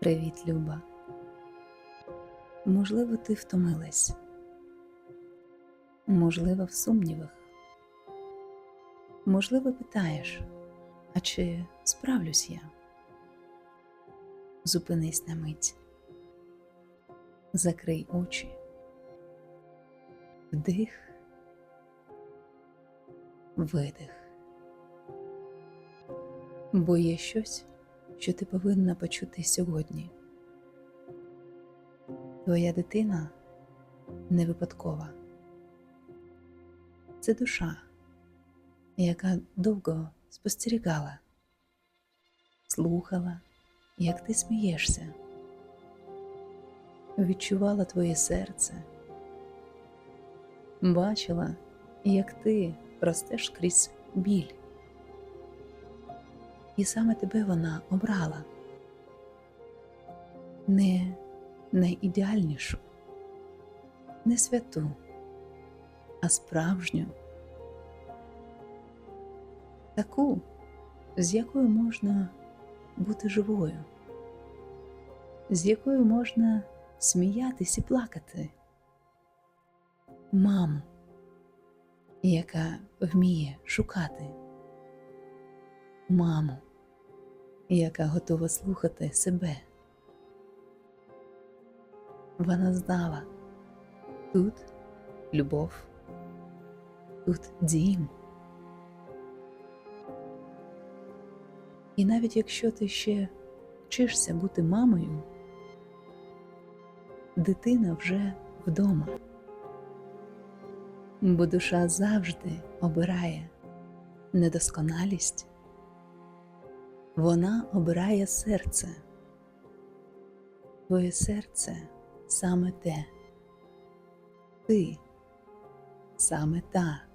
Привіт, Люба. Можливо, ти втомилась. Можливо, в сумнівах. Можливо, питаєш, а чи справлюсь я? Зупинись на мить. Закрий очі. Вдих. Видих. Бо є щось, що ти повинна почути сьогодні. Твоя дитина не випадкова. Це душа, яка довго спостерігала, слухала, як ти смієшся, відчувала твоє серце, бачила, як ти ростеш крізь біль. І саме тебе вона обрала. Не найідеальнішу, не святу, а справжню, таку, з якою можна бути живою, з якою можна сміятись і плакати, маму, яка вміє шукати, маму яка готова слухати себе. Вона знала тут любов, тут дім. І навіть якщо ти ще вчишся бути мамою, дитина вже вдома, бо душа завжди обирає недосконалість. Вона обирає серце. Твоє серце саме те, ти саме та,